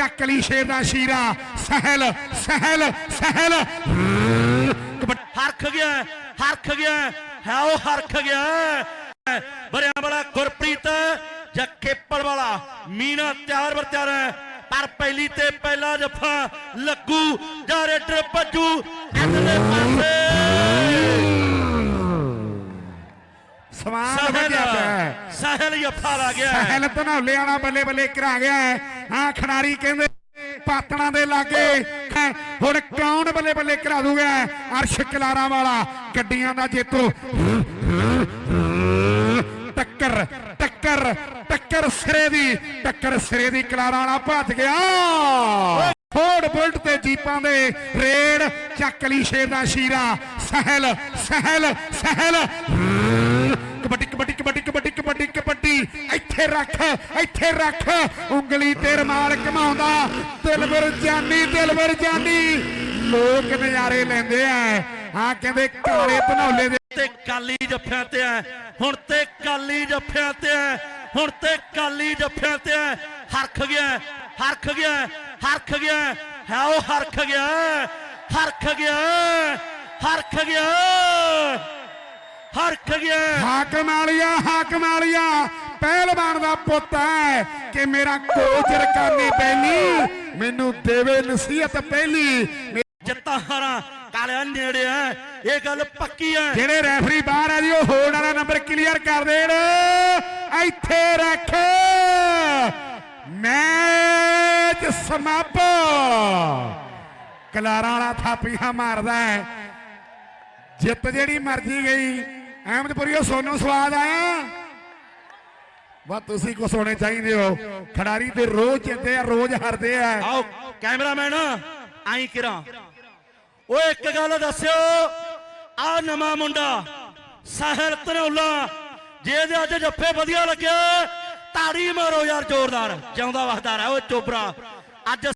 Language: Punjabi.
ਚੱਕ ਲਈ ਸ਼ੇਰ ਦਾ ਸ਼ੀਰਾ। ਸਹਿਲ ਸਹਿਲ ਸਹਿਲ। ਹਰਖ ਗਿਆ ਹਰਖ ਗਿਆ ਹੈ ਉਹ ਹਰਖ ਗਿਆ। ਬਰਿਆਂ ਵਾਲਾ ਗੁਰਪ੍ਰੀਤ ਜਾਂ ਖੇਪਲ ਵਾਲਾ, ਮੀਨਾ ਤਿਆਰ ਬਰ ਤਿਆਰ ਹੈ। ਪਰ ਪਹਿਲੀ ਤੇ ਪਹਿਲਾ ਜੱਫਾ ਲੱਗੂ, ਜਾਂ ਰੇਡਰ ਭੱਜੂ ਅਗਲੇ ਹੈ। ਸਹਿਲ ਸਹਿਲ ਜੱਫਾ ਲਾ ਗਿਆ ਹੈ। ਸਹਿਲ ਧਨੌਲੇ ਵਾਲਾ ਬੱਲੇ ਬੱਲੇ ਕਰਾ ਗਿਆ ਹੈ। ਹਾਂ ਖਿਡਾਰੀ ਕਹਿੰਦੇ ਪਾਤਣਾ ਦੇ ਲਾਗੇ। ਹੁਣ ਕੌਣ ਬੱਲੇ ਬੱਲੇ ਕਰਾ ਦੂਗਾ? ਅਰਸ਼ ਕਲਾਰਾ ਵਾਲਾ। ਗੱਡੀਆਂ ਦਾ ਜੇਤੂ। ਟੱਕਰ ਟੱਕਰ ਟੱਕਰ ਸਿਰੇ ਦੀ। ਟੱਕਰ ਸਿਰੇ ਦੀ ਕਲਾਰਾ ਵਾਲਾ ਭੱਜ ਗਿਆ। ਫੋਰਡ ਬੁਲਟ ਤੇ ਜੀਪਾਂ ਦੇ ਰੇਡ। ਚੱਕ ਲਈ ਸ਼ੇਰ ਦਾ ਸ਼ੀਰਾ। ਸਹਿਲ ਸਹਿਲ ਸਹਿਲ। ਕਬੱਡੀ ਕਬੱਡੀ ਕਬੱਡੀ। ਕਬੱਡੀ ਕਬੱਡੀ ਇੱਥੇ ਰੱਖ ਇੱਥੇ ਰੱਖ। ਉਂਗਲੀ ਤੇ ਰਮਾਲ ਘਮਾਉਂਦਾ ਦਿਲਬਰ ਜਾਨੀ ਦਿਲਬਰ ਜਾਨੀ। ਲੋਕ ਨਜ਼ਾਰੇ ਲੈਂਦੇ ਆ। ਹਾਂ, ਕਹਿੰਦੇ ਕਾਲੇ ਧਨੌਲੇ ਦੇ ਤੇ ਕਾਲੀ ਜੱਫਿਆਂ ਤੇ ਹੈ ਹੁਣ ਤੇ ਕਾਲੀ ਜੱਫਿਆਂ ਤੇ ਹੈ ਹੁਣ ਤੇ ਕਾਲੀ ਜੱਫਿਆਂ ਤੇ ਹੈ ਹਰਖ ਗਿਆ ਹਰਖ ਗਿਆ ਹਰਖ ਗਿਆ। ਹੈ ਉਹ ਹਰਖ ਗਿਆ ਹਰਖ ਗਿਆ ਹਰਖ ਗਿਆ। ਹਰਖ ਗਿਆ। ਹਾਕਮ ਵਾਲੀਆ ਹਾਕਮ ਵਾਲੀਆ ਪਹਿਲਵਾਨ ਦਾ ਪੁੱਤ ਹੈ ਕਿ ਮੇਰਾ ਕੋਚ ਰਕਾਨੀ ਪਹਿਲੀ ਮੈਨੂੰ ਦੇਵੇ ਨਸੀਹਤ ਪਹਿਲੀ ਜਿੱਤਾਂ ਹਾਰਾਂ ਕਾਲਿਆਂ ਨੇੜੇ ਹੈ ਇਹ ਗੱਲ ਪੱਕੀ ਹੈ। ਜਿਹੜੇ ਰੈਫਰੀ ਬਾਹਰ ਆ ਜੀ ਉਹ ਹੋਲਡ ਵਾਲਾ ਨੰਬਰ ਕਲੀਅਰ ਕਰ ਦੇਣ। ਇੱਥੇ ਰੱਖ। ਮੈਚ ਸਮਾਪ ਕਲਾਰਾਂ ਵਾਲਾ ਥਾਪੀਆਂ ਮਾਰਦਾ ਹੈ। ਜਿੱਤ ਜਿਹੜੀ ਮਰਜ਼ੀ ਗਈ। ਅਹਿਮਦਪੁਰੀਓ ਸੋਨੂੰ ਸਵਾਦ ਆਇਆ ਵਾ ਤੁਸੀਂ ਕੋ ਸੋਣੇ ਚਾਹੀਦੇ ਹੋ। ਖਿਡਾਰੀ ਤੇ ਰੋਜ਼ ਜਿੱਤਦੇ ਆ, ਰੋਜ਼ ਹਾਰਦੇ ਆ। ਆਓ, ਕੈਮਰਾਮੈਨ, ਆਈ ਕਿਰਾਂ। ਓਏ, ਇੱਕ ਗੱਲ ਦੱਸਿਓ, ਆ ਨਵਾਂ ਮੁੰਡਾ, ਸਾਹਿਲ ਧਨੌਲਾ ਜੇ ਇਹਦੇ ਅੱਜ ਜੱਫੇ ਵਧੀਆ ਲੱਗਿਆ ਤਾੜੀ ਮਾਰੋ ਯਾਰ, ਜ਼ੋਰਦਾਰ, ਜਿਉਂਦਾ ਵਖਦਾਰ ਹੈ ਓਏ ਚੋਬਰਾ। ਅੱਜ